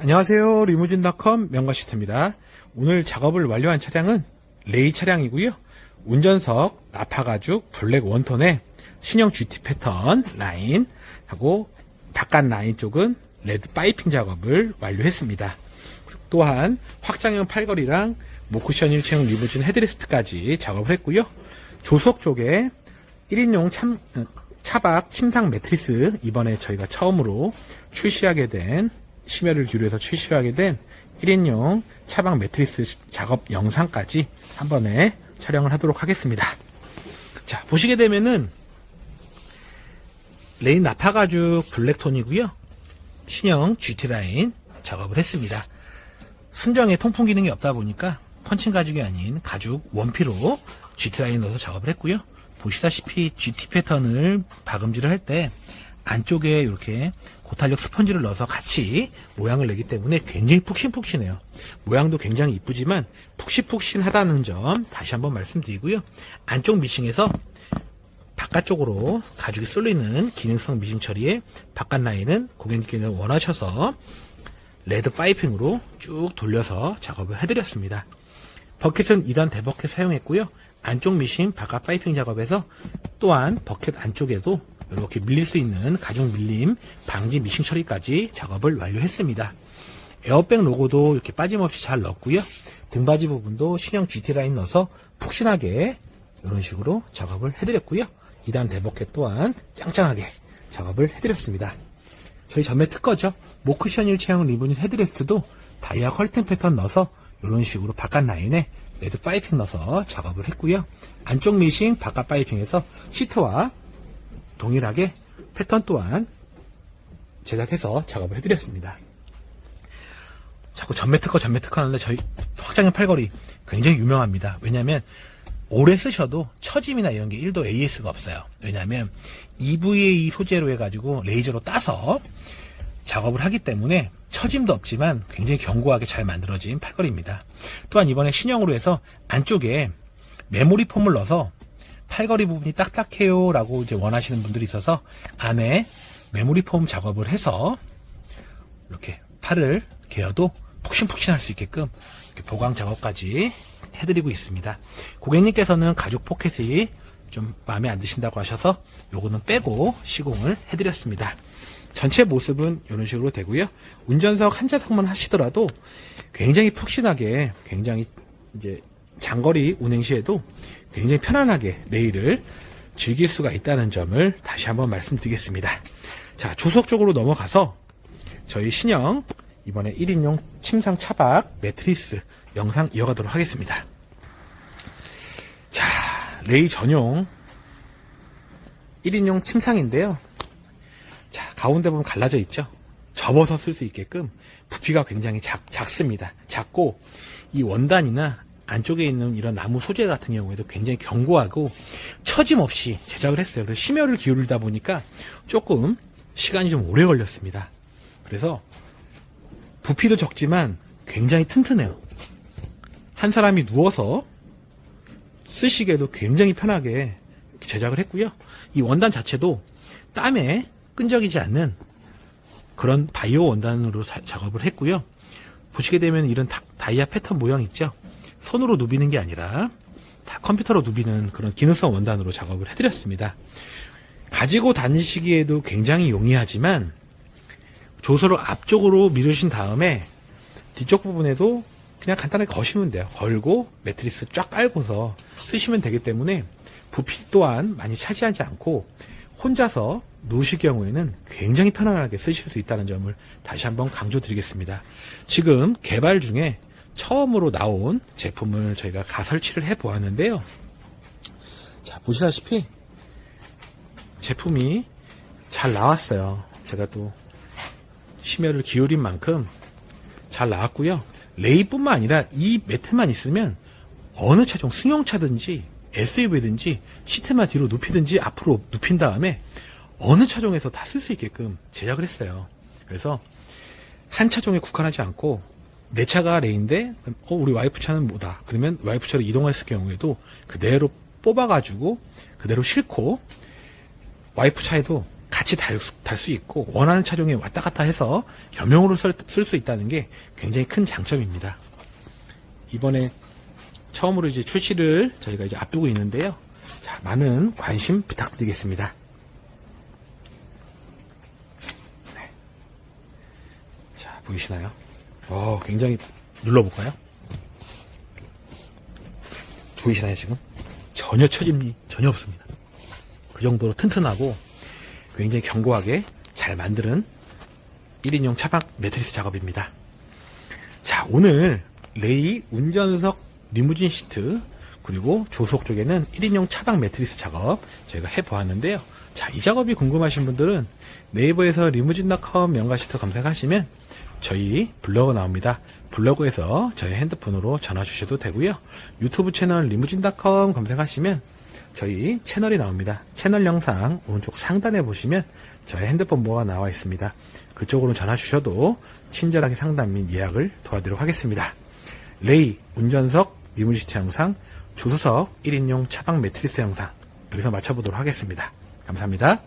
안녕하세요. 리무진닷컴 명가시트입니다. 오늘 작업을 완료한 차량은 레이 차량이고요. 운전석, 나파가죽, 블랙 원톤에 신형 GT 패턴 라인 하고 바깥 라인 쪽은 레드 파이핑 작업을 완료했습니다. 또한 확장형 팔걸이랑 모쿠션 일체형 리무진 헤드레스트까지 작업을 했고요. 조석 쪽에 1인용 참, 어, 차박 침상 매트리스 이번에 저희가 처음으로 출시하게 된 심혈을 기울여서 출시하게 된 1인용 차박 매트리스 작업 영상까지 한 번에 촬영을 하도록 하겠습니다. 자, 보시게 되면은 레인 나파 가죽 블랙톤이고요. 신형 GT라인 작업을 했습니다. 순정에 통풍 기능이 없다 보니까 펀칭 가죽이 아닌 가죽 원피로 GT라인 넣어서 작업을 했고요. 보시다시피 GT 패턴을 박음질을 할 때 안쪽에 이렇게 고탄력 스펀지를 넣어서 같이 모양을 내기 때문에 굉장히 푹신푹신해요. 모양도 굉장히 이쁘지만 푹신푹신하다는 점 다시 한번 말씀드리고요. 안쪽 미싱에서 바깥쪽으로 가죽이 쏠리는 기능성 미싱 처리에 바깥 라인은 고객님께는 원하셔서 레드 파이핑으로 쭉 돌려서 작업을 해드렸습니다. 버켓은 2단 대버켓 사용했고요. 안쪽 미싱 바깥 파이핑 작업에서 또한 버켓 안쪽에도 이렇게 밀릴 수 있는 가죽 밀림 방지 미싱 처리까지 작업을 완료했습니다. 에어백 로고도 이렇게 빠짐없이 잘 넣었고요. 등받이 부분도 신형 GT 라인 넣어서 푹신하게 이런 식으로 작업을 해드렸고요. 2단 대버켓 또한 짱짱하게 작업을 해드렸습니다. 저희 전매 특허죠. 모크션 일체형 리본 헤드레스트도 다이아 컬튼 패턴 넣어서 이런 식으로 바깥 라인에 레드 파이핑 넣어서 작업을 했고요. 안쪽 미싱 바깥 파이핑에서 시트와 동일하게 패턴 또한 제작해서 작업을 해드렸습니다. 자꾸 전매 특허 전매 특허 하는데 저희 확장형 팔걸이 굉장히 유명합니다. 왜냐하면 오래 쓰셔도 처짐이나 이런 게 1도 AS가 없어요. 왜냐하면 EVA 소재로 해가지고 레이저로 따서 작업을 하기 때문에 처짐도 없지만 굉장히 견고하게 잘 만들어진 팔걸이입니다. 또한 이번에 신형으로 해서 안쪽에 메모리 폼을 넣어서 팔걸이 부분이 딱딱해요 라고 이제 원하시는 분들이 있어서 안에 메모리 폼 작업을 해서 이렇게 팔을 개어도 푹신푹신할 수 있게끔 보강 작업까지 해드리고 있습니다. 고객님께서는 가죽 포켓이 좀 마음에 안 드신다고 하셔서 요거는 빼고 시공을 해드렸습니다. 전체 모습은 이런 식으로 되고요. 운전석 한 좌석만 하시더라도 굉장히 푹신하게 굉장히 이제 장거리 운행 시에도 굉장히 편안하게 레일을 즐길 수가 있다는 점을 다시 한번 말씀드리겠습니다. 자, 조석 쪽으로 넘어가서 저희 신형 이번에 1인용 침상 차박 매트리스 영상 이어가도록 하겠습니다. 자, 레이 전용 1인용 침상인데요. 자, 가운데 보면 갈라져 있죠? 접어서 쓸 수 있게끔 부피가 굉장히 작, 작습니다. 작고 이 원단이나 안쪽에 있는 이런 나무 소재 같은 경우에도 굉장히 견고하고 처짐 없이 제작을 했어요. 그래서 심혈을 기울이다 보니까 조금 시간이 좀 오래 걸렸습니다. 그래서 부피도 적지만 굉장히 튼튼해요. 한 사람이 누워서 쓰시기에도 굉장히 편하게 제작을 했고요. 이 원단 자체도 땀에 끈적이지 않는 그런 바이오 원단으로 사- 작업을 했고요. 보시게 되면 이런 다, 다이아 패턴 모양 있죠? 손으로 누비는 게 아니라 다 컴퓨터로 누비는 그런 기능성 원단으로 작업을 해드렸습니다. 가지고 다니시기에도 굉장히 용이하지만 조서를 앞쪽으로 밀으신 다음에 뒤쪽 부분에도 그냥 간단하게 거시면 돼요. 걸고 매트리스 쫙 깔고서 쓰시면 되기 때문에 부피 또한 많이 차지하지 않고 혼자서 누우실 경우에는 굉장히 편안하게 쓰실 수 있다는 점을 다시 한번 강조드리겠습니다. 지금 개발 중에 처음으로 나온 제품을 저희가 가설치를 해 보았는데요. 자, 보시다시피 제품이 잘 나왔어요. 제가 또 심혈을 기울인 만큼 잘 나왔고요. 레이뿐만 아니라 이 매트만 있으면 어느 차종 승용차든지 SUV든지 시트만 뒤로 눕히든지 앞으로 눕힌 다음에 어느 차종에서 다 쓸 수 있게끔 제작을 했어요. 그래서 한 차종에 국한하지 않고 내 차가 레인데 어, 우리 와이프 차는 뭐다. 그러면 와이프 차로 이동했을 경우에도 그대로 뽑아가지고 그대로 싣고 와이프 차에도 같이 달수 있고 원하는 차종에 왔다 갔다 해서 겸용으로 쓸 수 있다는 게 굉장히 큰 장점입니다. 이번에 처음으로 이제 출시를 저희가 이제 앞두고 있는데요. 자, 많은 관심 부탁드리겠습니다. 네. 자, 보이시나요? 어, 굉장히 눌러볼까요? 보이시나요, 지금? 전혀 처짐이 전혀 없습니다. 그 정도로 튼튼하고 굉장히 견고하게 잘 만드는 1인용 차박 매트리스 작업입니다. 자, 오늘 레이 운전석 리무진 시트 그리고 조수석 쪽에는 1인용 차박 매트리스 작업 저희가 해보았는데요. 자, 이 작업이 궁금하신 분들은 네이버에서 리무진닷컴 명가 시트 검색하시면 저희 블로그 나옵니다. 블로그에서 저희 핸드폰으로 전화 주셔도 되고요. 유튜브 채널 리무진닷컴 검색하시면 저희 채널이 나옵니다. 채널 영상 오른쪽 상단에 보시면 저희 핸드폰 번호가 나와 있습니다. 그쪽으로 전화 주셔도 친절하게 상담 및 예약을 도와드리도록 하겠습니다. 레이 운전석 리무지트 영상 조수석 1인용 차박 매트리스 영상 여기서 마쳐보도록 하겠습니다. 감사합니다.